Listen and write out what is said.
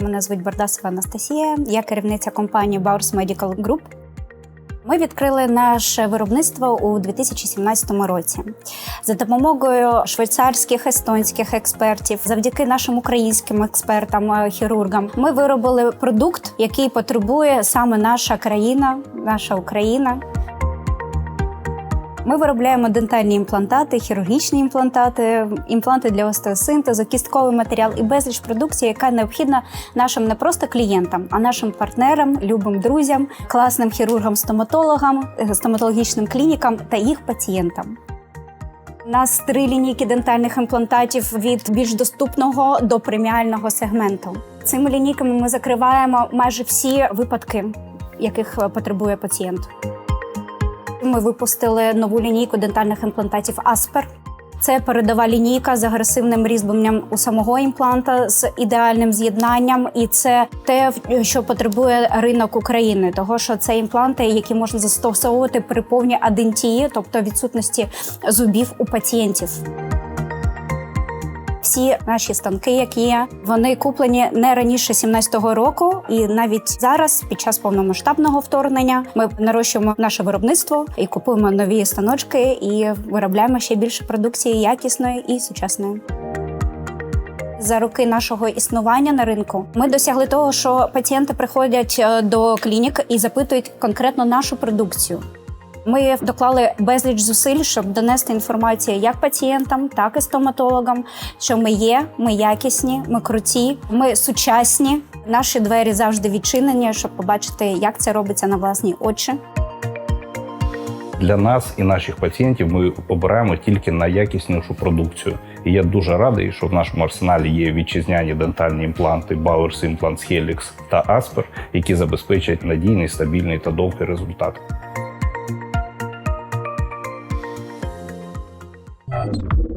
Мене звуть Бардасова Анастасія, я керівниця компанії Bowers Medical Group. Ми відкрили наше виробництво у 2017 році за допомогою швейцарських естонських експертів, завдяки нашим українським експертам, е, хірургам. Ми виробили продукт, який потребує саме наша країна, наша Україна. Ми виробляємо дентальні імплантати, хірургічні імплантати, імпланти для остеосинтезу, кістковий матеріал і безліч продукції, яка необхідна нашим не просто клієнтам, а нашим партнерам, любим друзям, класним хірургам, стоматологам, е, стоматологічним клінікам та їх пацієнтам. У нас три лінійки дентальних імплантатів від більш доступного до преміального сегменту. Цими лінійками ми закриваємо майже всі випадки, яких е, потребує пацієнт. Ми випустили нову лінійку дентальних імплантатів Аспер. Це передова лінійка з агресивним різьбленням у самого імпланта з ідеальним з'єднанням, і це те, що потребує ринок України, того що це імпланти, які можна застосовувати при повній адентії, тобто відсутності зубів у пацієнтів. Всі наші станки, які є, вони куплені не раніше 17-го року, і навіть зараз, під час повномасштабного вторгнення, ми нарощуємо наше виробництво і купуємо нові станочки і виробляємо ще більше продукції якісної і сучасної. За роки нашого існування на ринку ми досягли того, що пацієнти приходять е, до клінік і запитують конкретно нашу продукцію. Ми доклали безліч зусиль, щоб донести інформацію як пацієнтам, так і стоматологам, що ми є, ми якісні, ми круті, ми сучасні. Наші двері завжди відчинені, щоб побачити, як це робиться на власні очі. Для нас і наших пацієнтів ми обираємо тільки найякіснішу продукцію. І я дуже радий, що в нашому арсеналі є вітчизняні дентальні імпланти Bowers Implants Helix та Asper, які забезпечать надійний, стабільний та довгий результат. Thank you.